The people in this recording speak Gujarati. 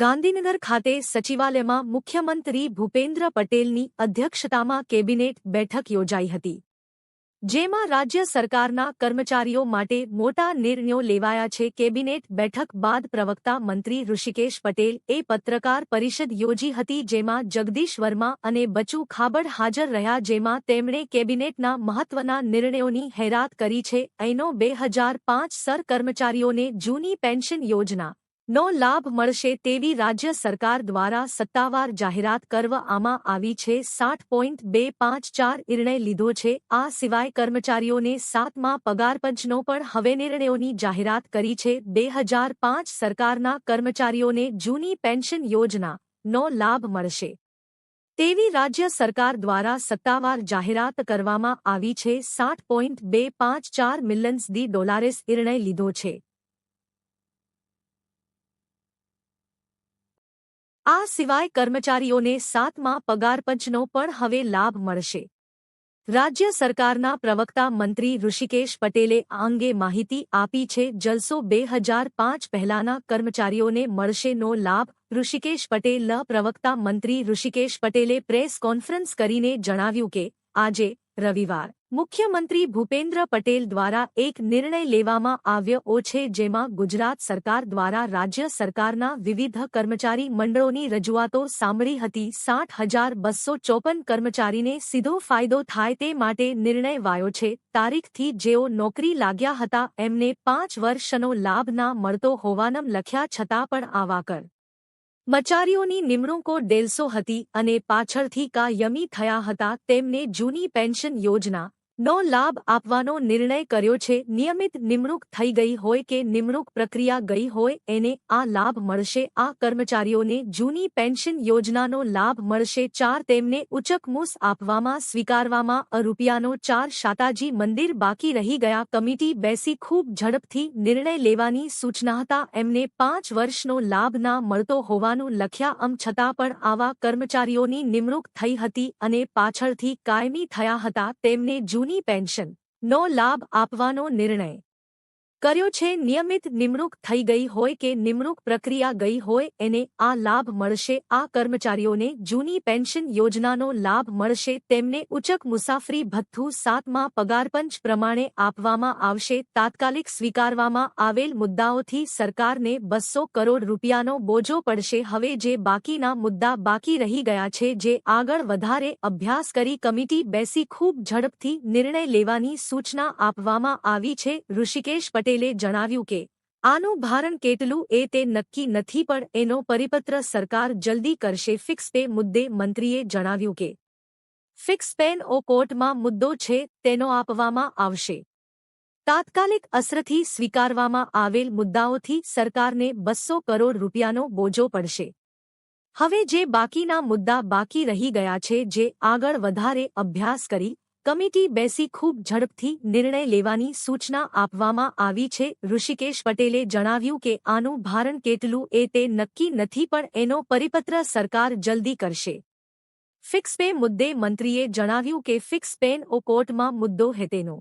ગાંધીનગર ખાતે સચિવાલયમાં મુખ્યમંત્રી ભૂપેન્દ્ર પટેલની અધ્યક્ષતામાં કેબિનેટ બેઠક યોજાઈ હતી, જેમાં રાજ્ય સરકારના કર્મચારીઓ માટે મોટા નિર્ણયો લેવાયા છે. કેબિનેટ બેઠક બાદ પ્રવક્તા મંત્રી ઋષિકેશ પટેલ એ પત્રકાર પરિષદ યોજી હતી, જેમાં જગદીશ વર્મા અને બચુ ખાબડ હાજર રહ્યા, જેમાં તેમણે કેબિનેટના મહત્વના નિર્ણયોની હેરાત કરી છે. અહીંનો બે હજાર પાંચ સર કર્મચારીઓને જૂની પેન્શન યોજના નો લાભ મળશે તેવી રાજ્ય સરકાર દ્વારા સત્તાવાર જાહેરાત કરવામાં આવી છે. સાઠ પોઈન્ટ બે પાંચ ચાર નિર્ણય લીધો છે. આ સિવાય કર્મચારીઓને સાતમા પગારપંચનો પણ હવે નિર્ણયોની જાહેરાત કરી છે. બે હજાર પાંચ સરકારના કર્મચારીઓને જૂની પેન્શન યોજના નો લાભ મળશે. તેવી રાજ્ય સરકાર દ્વારા સત્તાવાર જાહેરાત કરવામાં આવી છે. સાઠ પોઈન્ટ બે પાંચ ચાર મિલિયન્સ દી ડોલારેસ નિર્ણય લીધો છે. આ સિવાય કર્મચારીઓને સાતમા પગારપંચનો પણ હવે લાભ મળશે. રાજ્ય સરકારના પ્રવક્તા મંત્રી ઋષિકેશ પટેલે આ અંગે માહિતી આપી છે, જલસો બે હજાર પાંચ પહેલાના કર્મચારીઓને મળશે નો લાભ. ઋષિકેશ પટેલ, પ્રવક્તા મંત્રી ઋષિકેશ પટેલે પ્રેસ કોન્ફરન્સ કરીને જણાવ્યું કે, આજે રવિવાર, મુખ્યમંત્રી ભૂપેન્દ્ર પટેલ દ્વારા એક નિર્ણય લેવામાં આવ્યો છે જેમાં ગુજરાત સરકાર દ્વારા રાજ્ય સરકારના વિવિધ કર્મચારી મંડળોની રજૂઆતો સાંભળી હતી. સાઠ હજાર બસો ચોપન કર્મચારીને સીધો ફાયદો થાય તે માટે નિર્ણય વાયો છે. તારીખથી જેઓ નોકરી લાગ્યા હતા, એમને પાંચ વર્ષનો લાભ ના મળતો હોવાનમ લખ્યા છતાં પણ આવા કર મચારીઓની નિમણૂકો ડેલસો હતી અને પાછળથી કાયમી થયા હતા તેમને જૂની પેન્શન યોજના નો લાભ આપવાનો નિર્ણય કર્યો છે, નિયમિત નિમણૂક થઈ ગઈ હોય કે નિમણૂક પ્રક્રિયા ગઈ હોય, એને આ લાભ મળશે. આ કર્મચારીઓને જૂની પેન્શન યોજનાનો લાભ મળશે. ચાર તેમને ઉચકમૂસ આપવામાં, સ્વીકારવામાં રૂપિયાનો ચાર શાતાજી મંદિર બાકી રહી ગયા. કમિટી બેસી ખૂબ ઝડપથી નિર્ણય લેવાની સૂચના હતા એમને પાંચ વર્ષનો લાભ ના મળતો હોવાનું લખ્યા. અમ છતાં પણ આવા કર્મચારીઓની નિમણૂક થઈ હતી અને પાછળથી કાયમી થયા હતા. તેમને જૂની જૂની પેન્શન. નો લાભ આપવાનો નિર્ણય. કર્યો છે, નિયમિત નિમણૂક થઈ ગઈ હોય કે નિમણૂક પ્રક્રિયા ગઈ હોય, એને આ લાભ મળશે. આ કર્મચારીઓને જૂની પેન્શન યોજનાનો લાભ મળશે. તેમને ઉચક મુસાફરી ભથ્થું સાતમાં પગારપંચ પ્રમાણે આપવામાં આવશે. તાત્કાલિક સ્વીકારવામાં આવેલ મુદ્દાઓથી સરકારને બસો કરોડ રૂપિયાનો બોજો પડશે. હવે જે બાકીના મુદ્દા બાકી રહી ગયા છે, જે આગળ વધારે અભ્યાસ કરી કમિટી બેસી ખૂબ ઝડપથી નિર્ણય લેવાની સૂચના આપવામાં આવી છે. ઋષિકેશ પટેલ પટેલે જણાવ્યું કે, આનું ભારણ કેટલું એ તે નક્કી નથી, પણ એનો પરિપત્ર સરકાર જલ્દી કરશે ફિક્સ પે મુદ્દે મંત્રીએ જણાવ્યું કે, ફિક્સ પેન કોર્ટમાં મુદ્દો છે, તેનો આપવામાં આવશે. તાત્કાલિક અસરથી સ્વીકારવામાં આવેલ મુદ્દાઓથી સરકારને બસો કરોડ રૂપિયાનો બોજો પડશે. હવે જે બાકીના મુદ્દા બાકી રહી ગયા છે, જે આગળ વધારે અભ્યાસ કરી કમિટી બેસી ખૂબ ઝડપથી નિર્ણય લેવાની સૂચના આપવામાં આવી છે. ઋષિકેશ પટેલે જણાવ્યું કે આનું ભારણ કેટલું એ તે નક્કી નથી પણ એનો પરિપત્ર સરકાર જલ્દી કરશે. ફિક્સ પે મુદ્દે મંત્રીએ જણાવ્યું કે ફિક્સ પેન કોર્ટમાં મુદ્દો હેતેનો